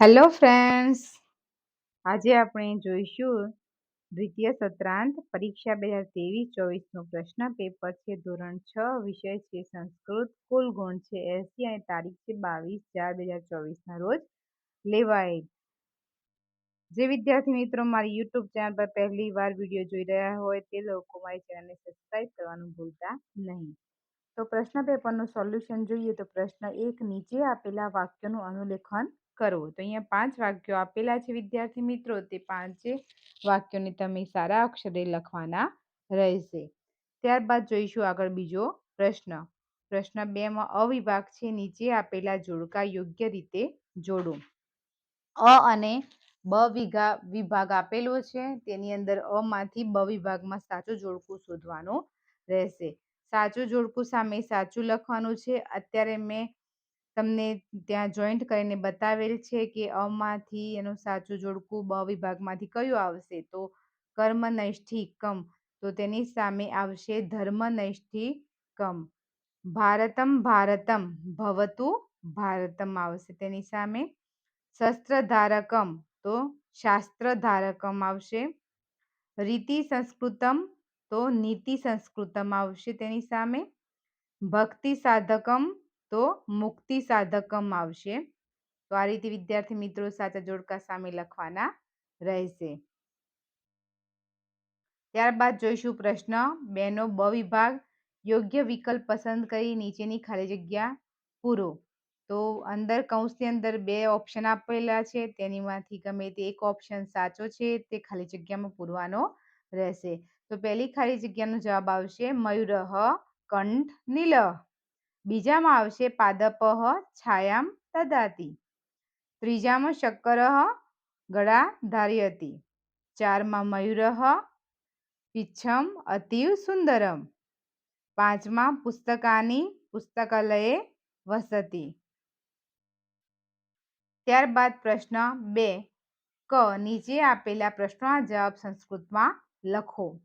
Hello friends આજે આપણે જોઈશું દ્વિતીય સત્રાંત પરીક્ષા બે હજાર ત્રેવીસ ચોવીસનું પ્રશ્ન પેપર છે. ધોરણ છ, વિષય છે, સંસ્કૃત. કુલ ગુણ છે, એસી અને તારીખ છે, બાવીસ ચાર બે હજાર ચોવીસના રોજ લેવાય જે વિદ્યાર્થી મિત્રો મારી યુટ્યુબ ચેનલ પર પહેલી વાર વીડિયો જોઈ રહ્યા હોય તે લોકો મારી ચેનલને સબસ્ક્રાઈબ કરવાનું ભૂલતા નહીં. તો પ્રશ્ન પેપરનું સોલ્યુશન જોઈએ તો પ્રશ્ન એક, નીચે આપેલા વાક્યોનું અનુલેખન કરો તો અહીંયા પાંચ વાક્યો આપેલા છે, વિદ્યાર્થી મિત્રો. તે પાંચે વાક્યોને તમે સારા અક્ષરે લખવાના રહેશે. ત્યારબાદ જોઈશું આગળ બીજો પ્રશ્ન. પ્રશ્ન બેમાં અવિભાગ છે, નીચે આપેલા જોડકા યોગ્ય રીતે જોડો. અ અને બ વિઘા વિભાગ આપેલો છે. તેની અંદર અ માંથી બ વિભાગમાં સાચું જોડકું શોધવાનું રહેશે. સાચું જોડકું સામે સાચું લખવાનું છે. અત્યારે મેં તમને ત્યાં જોઈન્ટ કરીને બતાવેલ છે કે અમાંથી એનું સાચું જોડકું બ વિભાગમાંથી કયું આવશે? તો કર્મ નૈષ્ઠિકમ તો તેની સામે આવશે ધર્મ નૈષ્ઠિકમ ભારતમ ભારતમ, ભવતું ભારતમ આવશે તેની સામે. શસ્ત્ર ધારકમ તો શાસ્ત્ર ધારકમ આવશે. રીતિ સંસ્કૃતમ, તો નીતિ સંસ્કૃતમ આવશે તેની સામે. ભક્તિ સાધકમ તો મુક્તિ સાધકમ આવશે. તો આ રીતે વિદ્યાર્થી મિત્રો સાચા જોડકા સામે લખવાના રહેશે. ત્યારબાદ જોઈશું પ્રશ્ન બેનો બ વિભાગ યોગ્ય વિકલ્પ પસંદ કરી નીચેની ખાલી જગ્યા પૂરો. તો અંદર કૌંસની અંદર બે ઓપ્શન આપેલા છે. તેનીમાંથી ગમે તે એક ઓપ્શન સાચો છે, તે ખાલી જગ્યામાં પૂરવાનો રહેશે. તો પહેલી ખાલી જગ્યાનો જવાબ આવશે મયુરહ કંઠ, નીલ. બીજામાં આવશે પાદપઃ છાયામ તદાતી. ત્રીજામાં શક્કર ગળા ધારી ચારમાં મયુરઃ પિચ્છમ અતિવ સુંદરમ. પાંચમાં પુસ્તકાની પુસ્તકાલયે વસતી. ત્યારબાદ પ્રશ્ન બે, ક, નીચે આપેલા પ્રશ્નોના જવાબ સંસ્કૃતમાં લખો.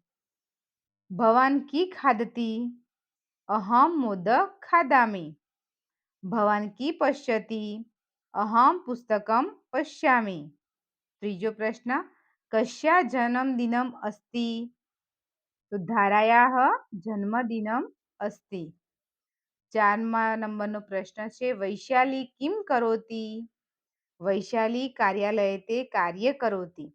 ભવાન કી ખાદતી અહમ મોદક ખાદામી ભવાન કી પશ્યતિ અહમ પુસ્તકમ પશ્યામી ત્રીજો પ્રશ્ન કશ્યા જન્મદિનમ અસ્તિ તો ધારાયા જન્મદિનમ અસ્તિ ચારમા નંબરનો પ્રશ્ન છે વૈશાલી કિમ કરોતી વૈશાલી કાર્યાલય તે કાર્ય કરોતી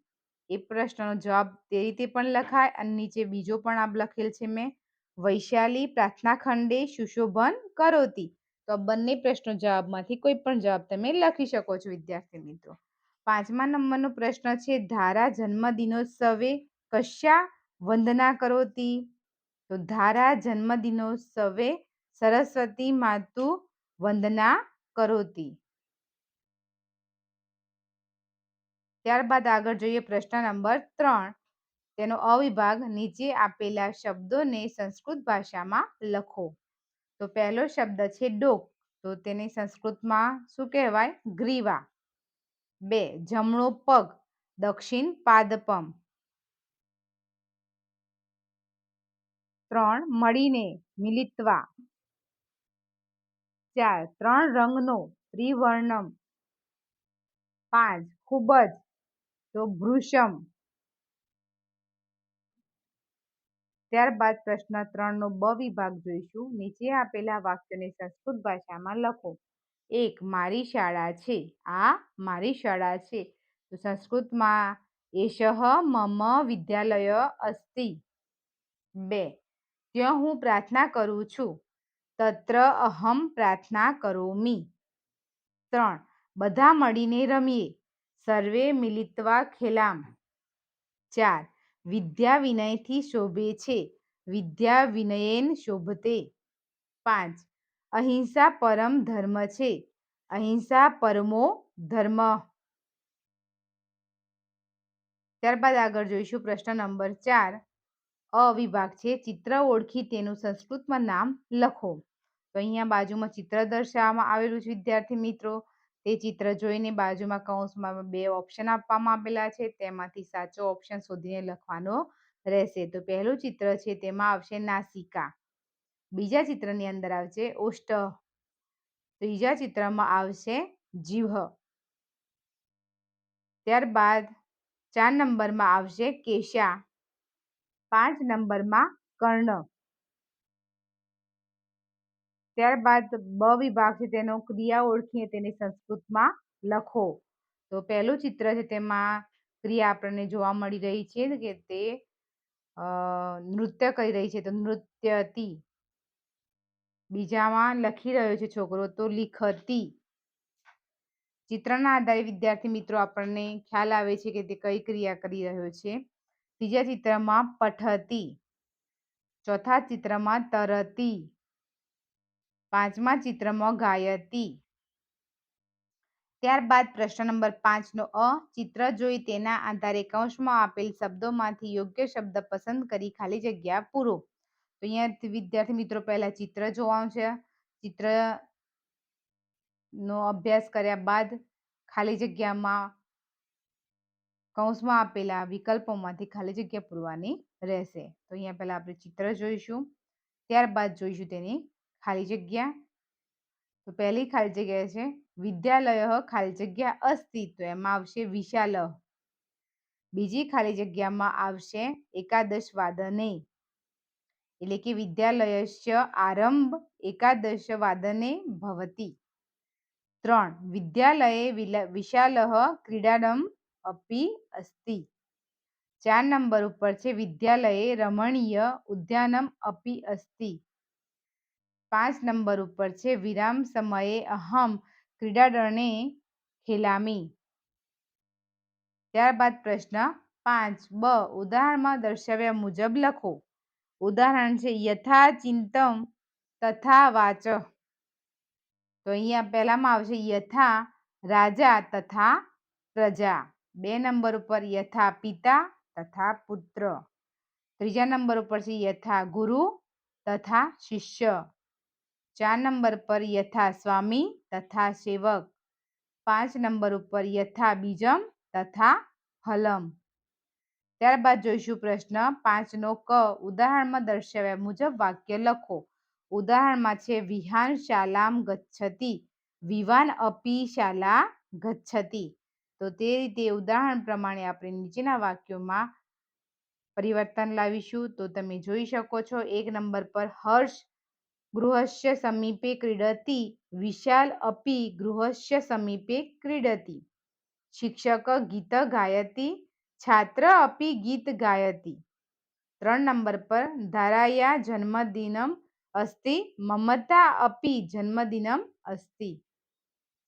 એ પ્રશ્નનો જવાબ તે રીતે પણ લખાય અને નીચે બીજો પણ આપ લખેલ છે મેં વૈશાલી પ્રાર્થના ખંડે સુશોભન કરોતી. તો બંને પ્રશ્નો જવાબમાંથી કોઈ પણ જવાબ તમે લખી શકો છો, વિદ્યાર્થી મિત્રો. પાંચમા નંબરનો પ્રશ્ન છે, ધારા જન્મદિનોત્સવે કશા વંદના કરોતી? તો ધારા જન્મદિનોત્સવે સરસ્વતી માતુ વંદના કરોતી. ત્યારબાદ આગળ જોઈએ પ્રશ્ન નંબર ત્રણ. તેનો અવિભાગ નીચે આપેલા શબ્દોને સંસ્કૃત ભાષામાં લખો. તો પહેલો શબ્દ છે ડોક. તો તેને સંસ્કૃતમાં શું કહેવાય? ગ્રીવા. બે, જમણો પગ. દક્ષિણ પાદપમ. ત્રણ, મળીને, મિલિત્વા. ચાર, ત્રણ રંગનો, ત્રિવર્ણમ. પાંચ, ખૂબ જ. તો ભૃશમ ત્યારબાદ પ્રશ્ન ત્રણનો બ વિભાગ જોઈશું. નીચે આપેલા વાક્યોને સંસ્કૃત ભાષામાં લખો. એક, મારી શાળા છે. આ, મારી શાળા છે. તો સંસ્કૃતમાં, એશઃ મમ વિદ્યાલય અસ્તિ. બે ત્યાં હું પ્રાર્થના કરું છું. તત્ર અહમ પ્રાર્થના કરોમી. ત્રણ, બધા મળીને રમીએ. સર્વે મિલિત્વા ખેલામ. ચાર વિદ્યા વિનયથી શોભે છે. વિદ્યા વિનયેન શોભતે. પાંચ. અહિંસા પરમ ધર્મ છે. અહિંસા પરમો ધર્મ. ત્યારબાદ આગળ જોઈશું પ્રશ્ન નંબર ચાર. અવિભાગ છે. ચિત્ર ઓળખી તેનું સંસ્કૃતમાં નામ લખો. તો અહીંયા બાજુમાં ચિત્ર દર્શાવવામાં આવેલું છે, વિદ્યાર્થી મિત્રો. તે ચિત્ર જોઈને બાજુમાં કૌંસમાં બે ઓપ્શન આપવામાં આપેલા છે. તેમાંથી સાચો ઓપ્શન શોધીને લખવાનો રહેશે. તો પહેલું ચિત્ર છે, તેમાં આવશે નાસિકા. બીજા ચિત્રની અંદર આવશે ઓષ્ટ ત્રીજા ચિત્રમાં આવશે જીહ ત્યારબાદ ચાર નંબરમાં આવશે કેશા. પાંચ નંબરમાં કર્ણ. ત્યારબાદ બ વિભાગ છે તેનો ક્રિયા ઓળખીને તેને સંસ્કૃતમાં લખો. તો પહેલું ચિત્ર છે તેમાં ક્રિયા આપણને જોવા મળી રહી છે કે તે નૃત્ય કરી રહી છે. તો નૃત્યતી. બીજામાં લખી રહ્યો છે છોકરો તો લિખતી. ચિત્રના આધારે વિદ્યાર્થી મિત્રો આપણને ખ્યાલ આવે છે કે તે કઈ ક્રિયા કરી રહ્યો છે. ત્રીજા ચિત્રમાં પઠતી. ચોથા ચિત્રમાં તરતી. પાંચમા ચિત્રમાં ગાયતી. ત્યારબાદ પ્રશ્ન નંબર પાંચનો અ, ચિત્ર જોઈ તેના આધારે કૌંસમાં આપેલ શબ્દોમાંથી યોગ્ય શબ્દ પસંદ કરી ખાલી જગ્યા પૂરો. તો અહીંયા વિદ્યાર્થી મિત્રો પહેલા ચિત્ર જોવાનું છે. ચિત્ર નો અભ્યાસ કર્યા બાદ ખાલી જગ્યામાં કૌંસમાં આપેલા વિકલ્પોમાંથી ખાલી જગ્યા પૂરવાની રહેશે. તો અહીંયા પહેલા આપણે ચિત્ર જોઈશું. ત્યારબાદ જોઈશું તેની ખાલી જગ્યા? તો પહેલી ખાલી જગ્યા છે, વિદ્યાલય ખાલી જગ્યા અસ્તિ તો એમાં આવશે વિશાલ. બીજી ખાલી જગ્યામાં આવશે એકાદશ વાદને એટલે કે વિદ્યાલયસ્ય આરંભ એકાદશ વાદને ભવતી. ત્રણ, વિદ્યાલયે વિશાલ ક્રીડાડમ અપી અસ્તિ. ચાર નંબર ઉપર છે, વિદ્યાલયે રમણીય ઉદ્યાનમ અપી અસ્તિ. પાંચ નંબર ઉપર છે, વિરામ સમયે અહમ ક્રીડાદળને ખેલામી. ત્યારબાદ પ્રશ્ન પાંચ, બ, ઉદાહરણમાં દર્શાવ્યા મુજબ લખો. ઉદાહરણ છે યથા ચિંતમ તથા વાચ તો અહીંયા પહેલામાં આવશે, યથા રાજા તથા પ્રજા. બે નંબર ઉપર યથા પિતા તથા પુત્ર. ત્રીજા નંબર ઉપર છે, યથા ગુરુ તથા શિષ્ય. ચાર નંબર પર યથા સ્વામી તથા સેવક. પાંચ નંબર ઉપર યથા બીજમ તથા ફલમ ત્યારબાદ જોઈશું પ્રશ્ન પાંચનો ક. ઉદાહરણમાં દર્શાવ્યા મુજબ વાક્ય લખો. ઉદાહરણમાં છે, વિહાન શાલામ ગચ્છતી, વિવાન અપી શાલા ગચ્છતી. તો તે રીતે ઉદાહરણ પ્રમાણે આપણે નીચેના વાક્યોમાં પરિવર્તન લાવીશું. તો તમે જોઈ શકો છો, એક નંબર પર હર્ષ ગૃહસ્ય સમીપે ક્રીડતી વિશાલ અપી ગૃહસ્ય સમીપે ક્રીડતી શિક્ષક ગીત ગાયતી છાત્ર અપી ગીત ગાયતી ત્રણ નંબર પર ધારાયા જન્મદિનમ અસ્તિ મમતા અપી જન્મદિનમ અસ્તિ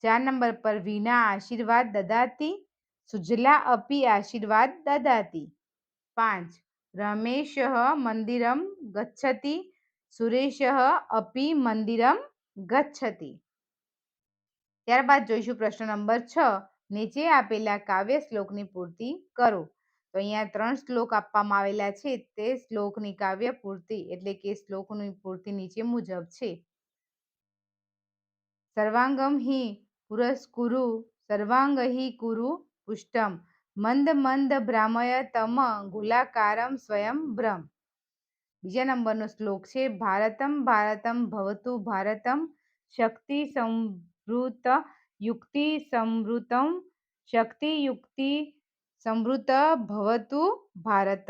ચાર નંબર પર વિના આશીર્વાદ દદાતી સુજલા અપી આશીર્વાદ દદાતી પાંચ રમેશ મંદિરમ ગચ્છતિ સુરેશ અપી મંદિરમ ગચ્છતિ. ત્યારબાદ જોઈશું પ્રશ્ન નંબર છ. નીચે આપેલા કાવ્ય શ્લોકની પૂર્તિ કરો. તો અહીંયા ત્રણ શ્લોક આપવામાં આવેલા છે. તે શ્લોકની કાવ્ય પૂર્તિ એટલે કે શ્લોકની પૂર્તિ નીચે મુજબ છે. સર્વાંગમ હિ પુરસ્કુરુ સર્વાંગ હિ કુરુ પુષ્ટમ, મંદ મંદ ભ્રામય તમ ગુલાકારમ સ્વયં ભ્રમ બીજા નંબરનો શ્લોક છે, ભારતમ ભારતમ, ભવતુ ભારતમ, શક્તિ સમૃત યુક્તિ સમૃતમ, શક્તિ યુક્તિ સમૃત ભવતુ ભારત.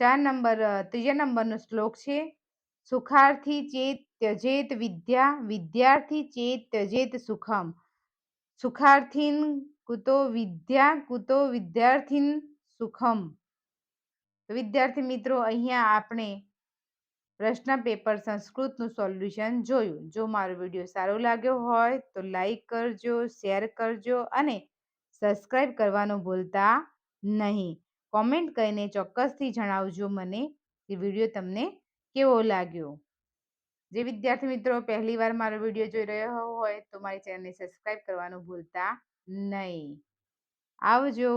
ચાર નંબર, ત્રીજા નંબરનો શ્લોક છે, સુખાર્થી ચેત ત્યજેત વિદ્યા, વિદ્યાર્થી ચેત ત્યજેત સુખમ, સુખાર્થીન કુતો વિદ્યા કુતો વિદ્યાર્થીન સુખમ. વિદ્યાર્થી મિત્રો, અહીંયા આપણે પ્રશ્ન પેપર સંસ્કૃતનું સોલ્યુશન જોયું. જો મારો વીડિયો સારો લાગ્યો હોય તો લાઈક કરજો, શેર કરજો અને સબસ્ક્રાઈબ કરવાનું ભૂલતા નહીં. કોમેન્ટ કરીને ચોક્કસથી જણાવજો મને કે વીડિયો તમને કેવો લાગ્યો. જે વિદ્યાર્થી મિત્રો પહેલી વાર મારો વીડિયો જોઈ રહ્યો હોય તો મારી ચેનલને સબસ્ક્રાઈબ કરવાનું ભૂલતા નહીં. આવજો.